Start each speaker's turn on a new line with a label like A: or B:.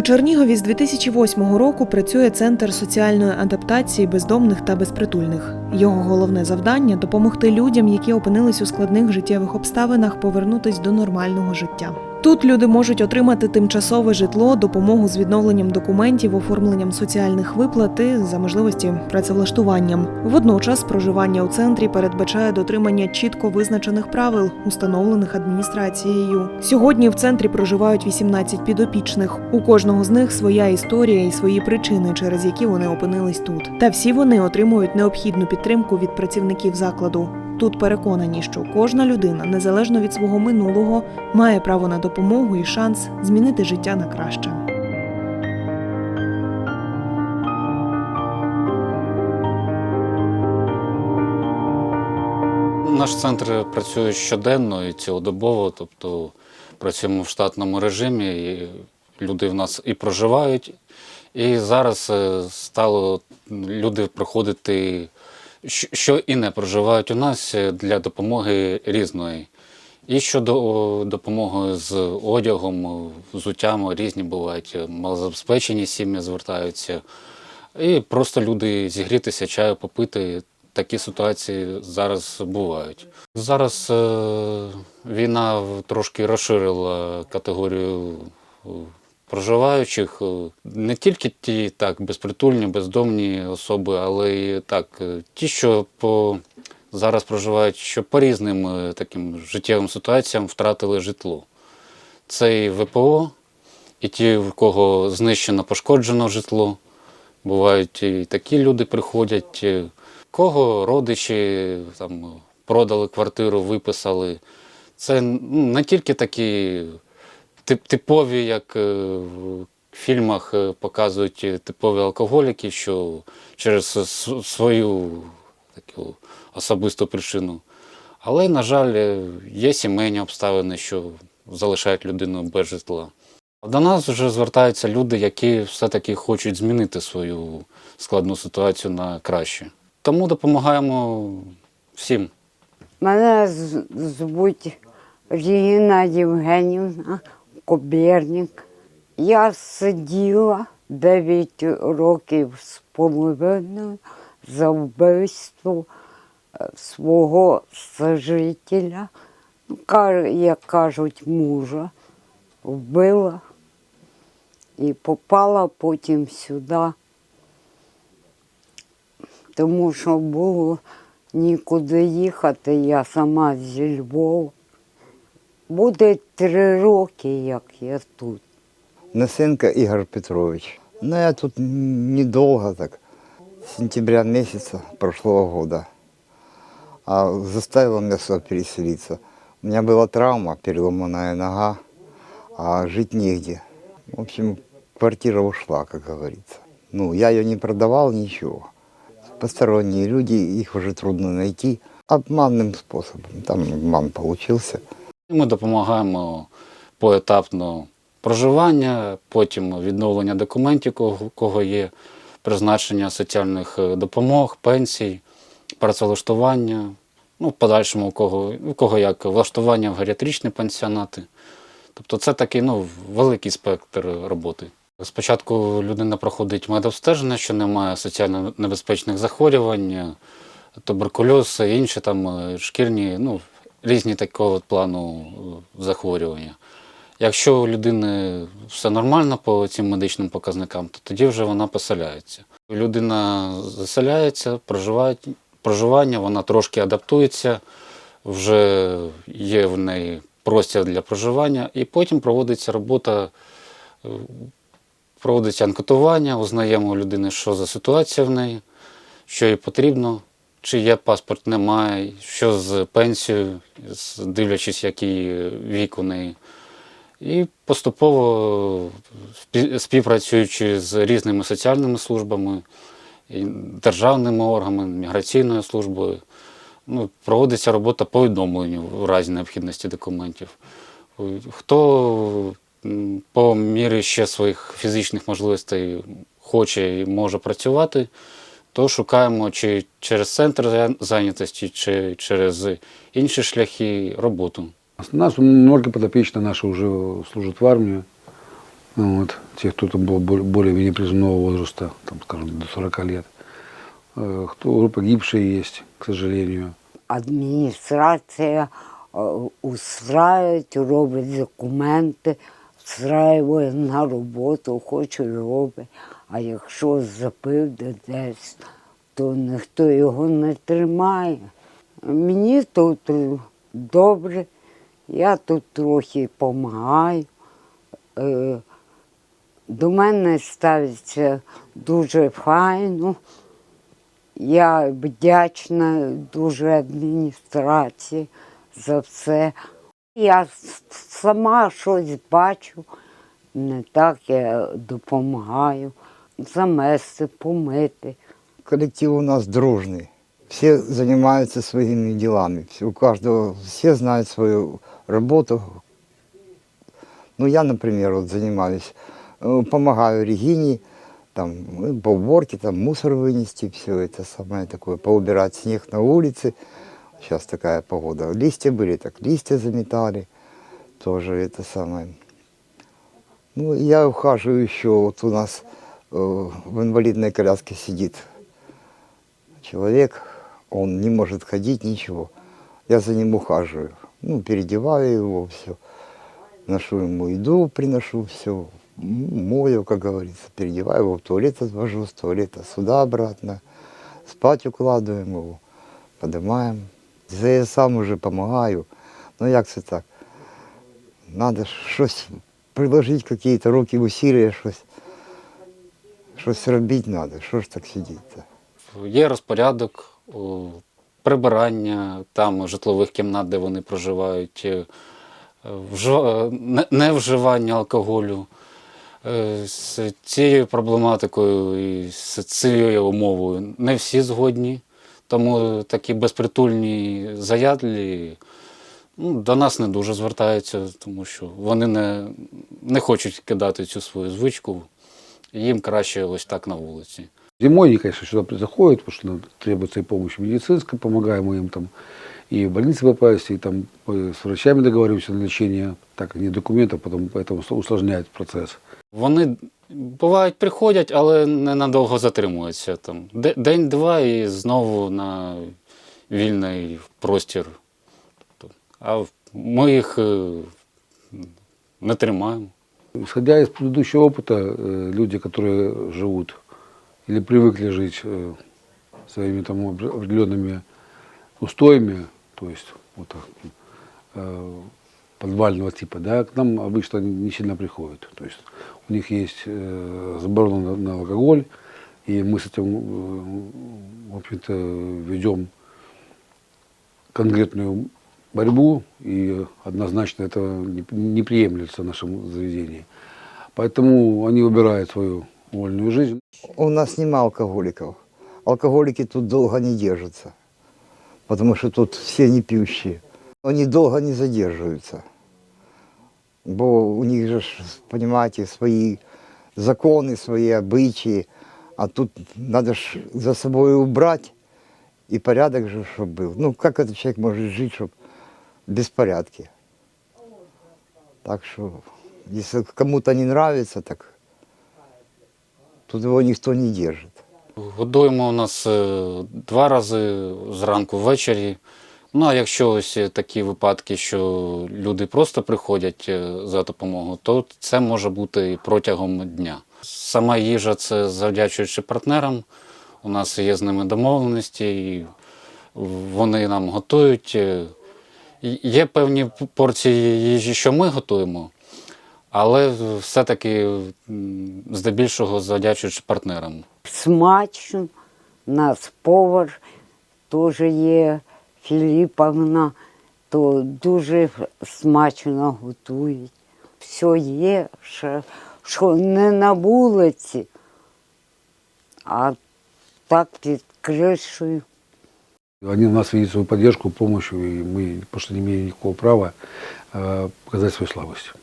A: У Чернігові з 2008 року працює центр соціальної адаптації бездомних та безпритульних. Його головне завдання допомогти людям, які опинились у складних життєвих обставинах, повернутись до нормального життя. Тут люди можуть отримати тимчасове житло, допомогу з відновленням документів, оформленням соціальних виплат і за можливості працевлаштуванням. Водночас проживання у центрі передбачає дотримання чітко визначених правил, установлених адміністрацією. Сьогодні в центрі проживають 18 підопічних. У кожного з них своя історія і свої причини, через які вони опинились тут. Та всі вони отримують необхідну підтримку від працівників закладу. Тут переконані, що кожна людина, незалежно від свого минулого, має право на допомогу і шанс змінити життя на краще.
B: Наш центр працює щоденно і цілодобово, тобто працюємо в штатному режимі, і люди в нас і проживають. І зараз е, стало люди приходити, що і не проживають у нас для допомоги різної. І щодо допомоги з одягом, взуттям різні бувають, малозабезпечені сім'ї звертаються. І просто люди зігрітися, чаю попити. Такі ситуації зараз бувають. Зараз е, війна трошки розширила категорію проживаючих. Е, Не тільки ті так, безпритульні, бездомні особи, але й так, е, ті, що по, зараз проживають, що по різним е, таким життєвим ситуаціям втратили житло. Це і ВПО, і ті, в кого знищено пошкоджено житло. Бувають і такі люди приходять, кого родичі там, продали квартиру, виписали. Це ну, не тільки такі тип- типові, як е, в фільмах е, показують е, типові алкоголіки, що через свою таку особисту причину. Але, на жаль, є сімейні обставини, що залишають людину без житла. До нас вже звертаються люди, які все-таки хочуть змінити свою складну ситуацію на краще. Тому допомагаємо всім.
C: Мене звуть Ріна Євгенівна Кобєрник. Я сиділа 9 років з половиною за вбивство е, свого сожителя, як кажуть, мужа, вбила і попала потім сюди тому що було нікуди їхати, я сама зі Львова. Буде три роки, як я тут.
D: Насенко Игорь Петрович. Ну, я тут недолго так, с сентября месяца прошлого года. А заставила меня сюда переселиться. У меня была травма, переломанная нога, а жить негде. В общем, квартира ушла, как говорится. Ну, я ее не продавал, ничего. Посторонние люди, их уже трудно найти. Обманным способом. Там обман получился.
B: Ми допомагаємо поетапно проживання, потім відновлення документів, кого- є призначення соціальних е, допомог, пенсій, працевлаштування. Ну, в подальшому у кого, у кого як влаштування в геріатричні пансіонати. Тобто це такий ну, великий спектр роботи. Спочатку людина проходить медобстеження, що немає соціально небезпечних захворювань, е, туберкульоз інші там е, шкірні, ну, різні такого плану е, захворювання. Якщо у людини все нормально по цим медичним показникам, то тоді вже вона поселяється. Людина заселяється, проживає, проживання, вона трошки адаптується, вже є в неї простір для проживання, і потім проводиться робота, е, проводиться анкетування, узнаємо у людини, що за ситуація в неї, що їй потрібно, чи є паспорт, немає, що з пенсією, дивлячись, який вік у неї. І поступово співпрацюючи з різними соціальними службами, державними органами, міграційною службою, ну, проводиться робота по відновленню в разі необхідності документів. Хто по мірі ще своїх фізичних можливостей хоче і може працювати, то шукаємо чи через центр зай- зайнятості, чи через інші шляхи роботу.
E: У нас много подопечных наши уже служат в армию. Вот. Те, кто там был более- более-менее призывного возраста, там, скажем, до 40 лет. Э, Кто погибшие есть, к сожалению.
C: Адміністрація е, устраюють, робить документи, встраює на роботу, хоче робить. А якщо запив десь, то ніхто його не тримає. Мені тут добре, я тут трохи допомагаю. Е, До мене ставиться дуже файно. Я вдячна дуже адміністрації за все. Я сама щось бачу, не так я допомагаю замести, помити.
D: Коллектив у нас дружный. Все занимаются своими делами. Все- У каждого, все знают свою работу. Ну, я, например, вот занимаюсь, э, помогаю Регине, там, ну, по уборке, там, мусор вынести, все это самое такое, поубирать снег на улице. Сейчас такая погода. Листья были, так листья заметали, тоже это самое. Ну, я ухаживаю еще, вот у нас э, в инвалидной коляске сидит человек, он не может ходить, ничего. Я за ним ухаживаю. Ну, переодеваю его, все. Ношу ему еду, приношу все. Мою, как говорится, переодеваю его, в туалет отвожу, с туалета сюда обратно. Спать укладываем его, поднимаем. Це я сам уже помогаю. Ну як це так? Надо щось приложити, якісь руки усилия, щось. Щось робити треба. Що ж так сидіти?
B: Є розпорядок прибирання там житлових кімнат, де вони проживають, е, е, не- невживання алкоголю. Е, З цією проблематикою і з цією умовою не всі згодні, тому такі безпритульні заядлі ну, до нас не дуже звертаються, тому що вони не, не хочуть кидати цю свою звичку. Їм краще ось так на вулиці.
E: Зимой они, конечно, сюда заходят, потому что нам требуется и помощь медицинская, помогаем мы им там и в больнице попасть, и там э, с врачами договариваемся на лечение, так как нет документов, потом поэтому усложняет процесс.
B: Вони бувають приходять, але ненадовго затримуються там. Де- День-два і знову на вільний простір. Тобто, А ми їх е, не тримаємо.
E: Исходя из предыдущего опыта, э, люди, которые живут или привыкли жить э, своими там опре- определенными устоями, то есть вот так, э, подвального типа, да, к нам обычно не сильно приходят. То есть у них есть заборона на, алкоголь, и мы с этим, в общем-то, ведем конкретную борьбу, и однозначно это не, приемлется в нашем заведении. Поэтому они выбирают свою вольную жизнь.
D: У нас нема алкоголиков. Алкоголики тут долго не держатся, потому что тут все не пьющие. Они долго не задерживаются. Бо у них же, понимаете, свои законы, свои обычаи, а тут надо ж за собой убрать, и порядок же, чтобы был. Ну, как этот человек может жить, чтобы в беспорядке? Так что, если кому-то не нравится, так тут его никто не держит.
B: Годуємо у нас е, два рази зранку ввечері. Ну а якщо ось такі випадки, що люди просто приходять е, за допомогою, то це може бути і протягом дня. Сама їжа це завдячуючи партнерам. У нас є з ними домовленості, і вони нам готують. Є певні порції їжі, що ми готуємо, але все-таки здебільшого завдячуючи партнерам.
C: Смачно, нас повар теж є Філіповна, то дуже смачно готують. Все є, що не на вулиці, а так під кришею.
E: Они в нас видят свою поддержку, помощь, и мы просто не имеем никакого права э, показать свою слабость.